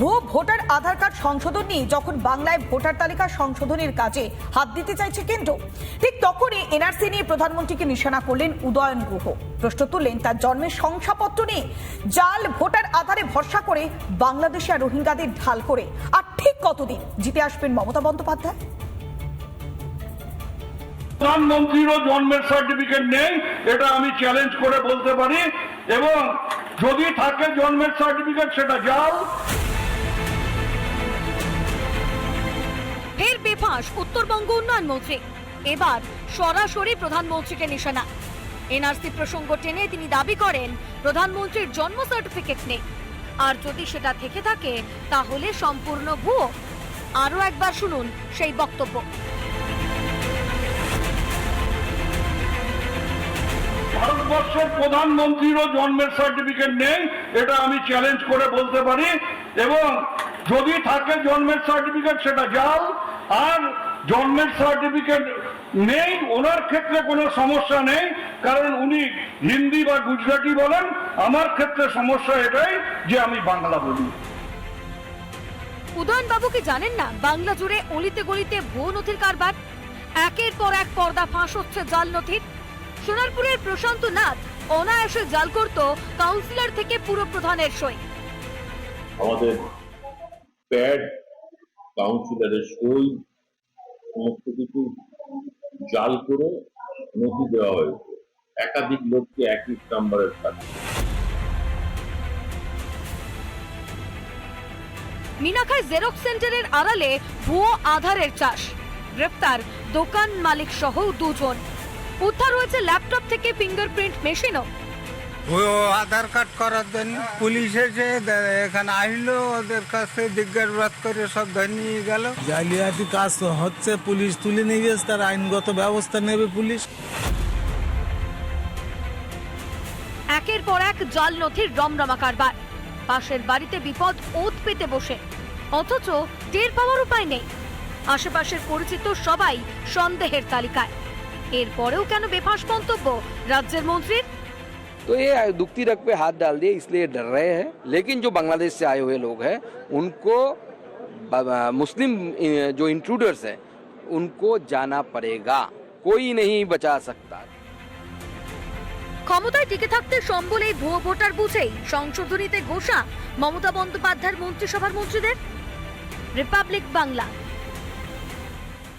ভুয়ো ভোটার আধার কার্ড সংশোধন নিয়ে যখন বাংলায় ভোটার তালিকা সংশোধনের কাজে হাত দিতে চাইছে কেন্দ্র, ঠিক তখনই এনআরসি নিয়ে প্রধানমন্ত্রীকে নিশানা করলেন উদয়ন গুহ। প্রশ্ন তুললেন, তার জন্মের শংসাপত্র নিয়ে জাল ভোটার আধারে ভরসা করে বাংলাদেশে আর রোহিঙ্গাদের ঢাল করে। আর ঠিক কতদিন? জিতে আসবেন মমতা বন্দ্যোপাধ্যায়। প্রধানমন্ত্রীরও জন্মের সার্টিফিকেট নেই, এটা আমি চ্যালেঞ্জ করে বলতে পারি। এবং যদি থাকে জন্মের সার্টিফিকেট সেটা জাল বেফাঁস উত্তরবঙ্গ উন্নয়ন মন্ত্রী। এবার সরাসরি প্রধানমন্ত্রীকে নিশানা। এনআরসি প্রসঙ্গ টেনে তিনি দাবি করেন, প্রধানমন্ত্রীর জন্ম সার্টিফিকেট নেই। আর যদি সেটা থেকে থাকে, তাহলে সম্পূর্ণ ভুয়ো। আরও একবার শুনুন সেই বক্তব্য। ভারতবর্ষের প্রধানমন্ত্রীরও জন্মের সার্টিফিকেট নেই, এটা আমি চ্যালেঞ্জ করে বলতে পারি। এবং যদি থাকে জন্মের সার্টিফিকেট সেটা জাল আর জন্মের সার্টিফিকেট নেই, ওনার ক্ষেত্রে কোনো সমস্যা নেই, কারণ উনি হিন্দি বা গুজরাটি বলেন। আমার ক্ষেত্রে সমস্যা এটাই যে আমি বাংলা বলি। উদয়ন বাবু কি জানেন না, বাংলা জুড়ে অলিতে গলিতে ভুয়ো নথির কারবার? একের পর এক পর্দা ফাঁস হচ্ছে জাল নথির। সোনারপুরের প্রশান্ত নাথ অনায়াসে জাল করত কাউন্সিলর থেকে পুরো প্রধানের সই আমাদের প্যাড কাউন্সিলরের সই সমস্ত কিছু জাল করে নথি দেওয়া হয়েছে। একাধিক লোককে একই নাম্বারের সাথে। মিনাখায় জেরক্স সেন্টারের আড়ালে ভুয়ো আধারের চাষ। গ্রেপ্তার দোকান মালিক সহ দুজন। উদ্ধার হয়েছে ল্যাপটপ থেকে ফিঙ্গারপ্রিন্ট মেশিনও। ওই আধার কার্ড করার জন্য পুলিশ এসে এখানে আসলো ওদের কাছে জিজ্ঞাসাবাদ করে সব নিয়ে গেল। জালিয়াতি কাজ হচ্ছে পুলিশ তুলে নিয়ে গেছে তার আইনগত ব্যবস্থা নেবে পুলিশ। একের পর এক জাল নথির রমরমা কারবার। পাশের বাড়িতে বিপদ ওত পেতে বসে। অথচ টের পাওয়ার উপায় নেই। আশেপাশের পরিচিত সবাই সন্দেহের তালিকায়। এরপরেও কেন বেফাঁস মন্তব্য রাজ্যের মন্ত্রীর तो ये दुखती रग पे हाथ डाल दिए इसलिए डर रहे हैं लेकिन जो बांग्लादेश से आए हुए लोग हैं उनको ब- मुस्लिम अ, जो इंट्रूडर्स हैं उनको जाना पड़ेगा कोई नहीं बचा सकता ক্ষমতায় টিকে থাকতে সম্বল এই ভুয়ো ভোটার বুঝেই সংশোধনীতে ঘোষা মমতা বন্দ্যোপাধ্যায়ের মন্ত্রিসভার মন্ত্রীদের রিপাবলিক বাংলা